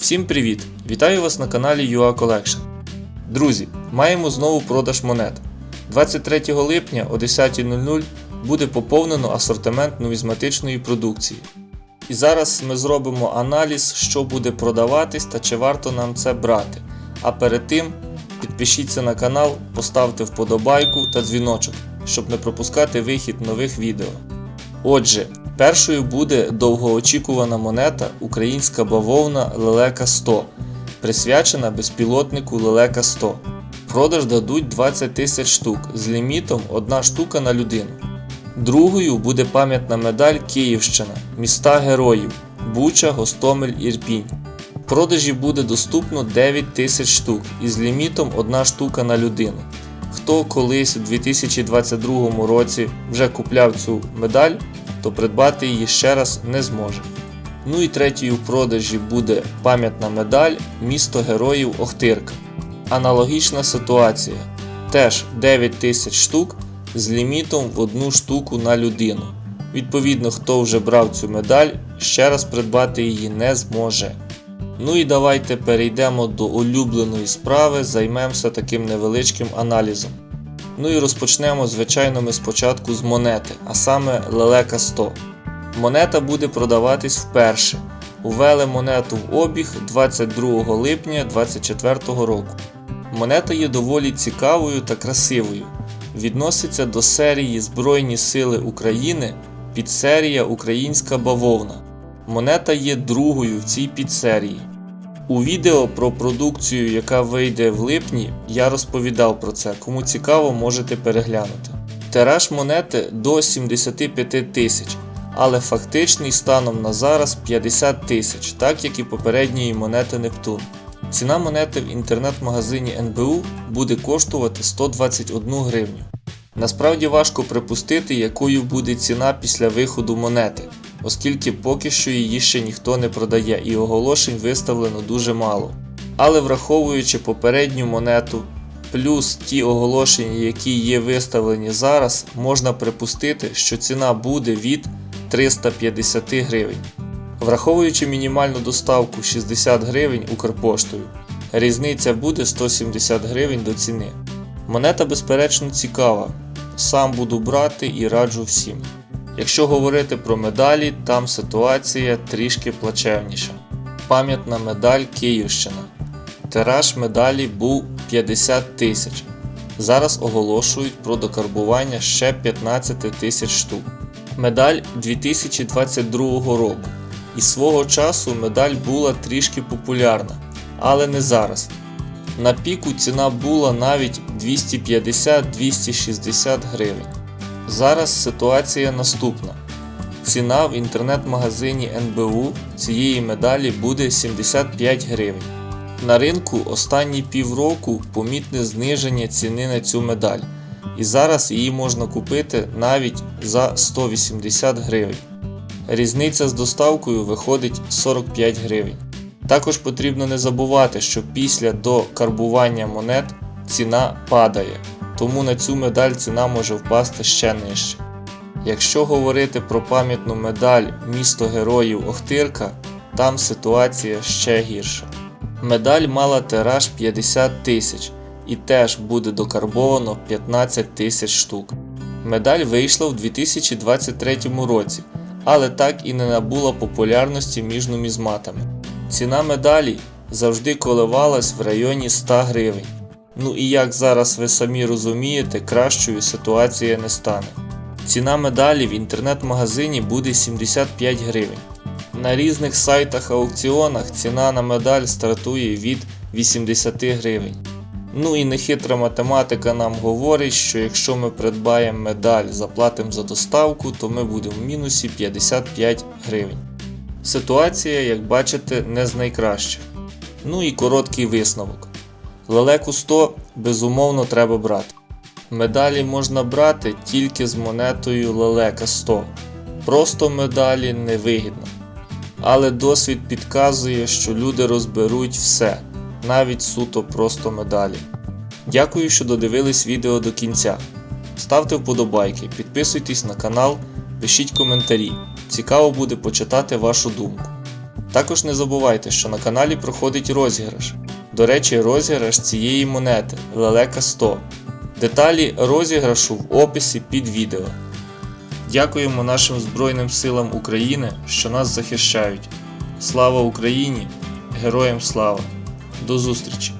Всім привіт! Вітаю вас на каналі UA Collection. Друзі, маємо знову продаж монет. 23 липня о 10.00 буде поповнено асортимент нумізматичної продукції. І зараз ми зробимо аналіз, що буде продаватись та чи варто нам це брати. А перед тим підпишіться на канал, поставте вподобайку та дзвіночок, щоб не пропускати вихід нових відео. Отже, першою буде довгоочікувана монета українська бавовна Лелека 100, присвячена безпілотнику Лелека 100. Продаж дадуть 20 тисяч штук з лімітом 1 штука на людину. Другою буде пам'ятна медаль Київщина, міста героїв Буча, Гостомель, Ірпінь. Продажі буде доступно 9 тисяч штук із лімітом 1 штука на людину. Хто колись у 2022 році вже купляв цю медаль, то придбати її ще раз не зможе. Ну і третьою в продажі буде пам'ятна медаль Місто Героїв Охтирка. Аналогічна ситуація. Теж 9 тисяч штук з лімітом в одну штуку на людину. Відповідно, хто вже брав цю медаль, ще раз придбати її не зможе. Ну і давайте перейдемо до улюбленої справи, займемося таким невеличким аналізом. Ну і розпочнемо, звичайно, ми спочатку з монети, а саме Лелека 100. Монета буде продаватись вперше. Увели монету в обіг 22 липня 2024 року. Монета є доволі цікавою та красивою. Відноситься до серії Збройні Сили України підсерія Українська бавовна. Монета є другою в цій підсерії. У відео про продукцію, яка вийде в липні, я розповідав про це. Кому цікаво, можете переглянути. Тираж монети до 75 тисяч, але фактичний станом на зараз 50 тисяч, так як і попередньої монети Нептун. Ціна монети в інтернет-магазині НБУ буде коштувати 121 гривню. Насправді важко припустити, якою буде ціна після виходу монети, оскільки поки що її ще ніхто не продає і оголошень виставлено дуже мало. Але враховуючи попередню монету, плюс ті оголошення, які є виставлені зараз, можна припустити, що ціна буде від 350 гривень. Враховуючи мінімальну доставку 60 гривень Укрпоштою, різниця буде 170 гривень до ціни. Монета безперечно цікава, сам буду брати і раджу всім. Якщо говорити про медалі, там ситуація трішки плачевніша. Пам'ятна медаль Київщина. Тираж медалі був 50 тисяч. Зараз оголошують про докарбування ще 15 тисяч штук. Медаль 2022 року. І свого часу медаль була трішки популярна, але не зараз. На піку ціна була навіть 250-260 гривень. Зараз ситуація наступна. Ціна в інтернет-магазині НБУ цієї медалі буде 75 гривень. На ринку останні півроку помітне зниження ціни на цю медаль, і зараз її можна купити навіть за 180 гривень. Різниця з доставкою виходить 45 гривень. Також потрібно не забувати, що після докарбування монет ціна падає, тому на цю медаль ціна може впасти ще нижче. Якщо говорити про пам'ятну медаль Місто Героїв Охтирка, там ситуація ще гірша. Медаль мала тираж 50 тисяч і теж буде докарбовано 15 тисяч штук. Медаль вийшла в 2023 році, але так і не набула популярності між нумізматами. Ціна медалі завжди коливалась в районі 100 гривень. Ну і як зараз ви самі розумієте, кращою ситуація не стане. Ціна медалі в інтернет-магазині буде 75 гривень. На різних сайтах аукціонах ціна на медаль стартує від 80 гривень. Ну і нехитра математика нам говорить, що якщо ми придбаємо медаль, заплатимо за доставку, то ми будемо в мінусі 55 гривень. Ситуація, як бачите, не з найкращих. Ну і короткий висновок. Лелеку 100 безумовно треба брати. Медалі можна брати тільки з монетою Лелека 100. Просто медалі невигідно. Але досвід підказує, що люди розберуть все, навіть суто просто медалі. Дякую, що додивились відео до кінця. Ставте вподобайки, підписуйтесь на канал, пишіть коментарі. Цікаво буде почитати вашу думку. Також не забувайте, що на каналі проходить розіграш. До речі, розіграш цієї монети Лелека 100. Деталі розіграшу в описі під відео. Дякуємо нашим Збройним силам України, що нас захищають. Слава Україні! Героям слава! До зустрічі!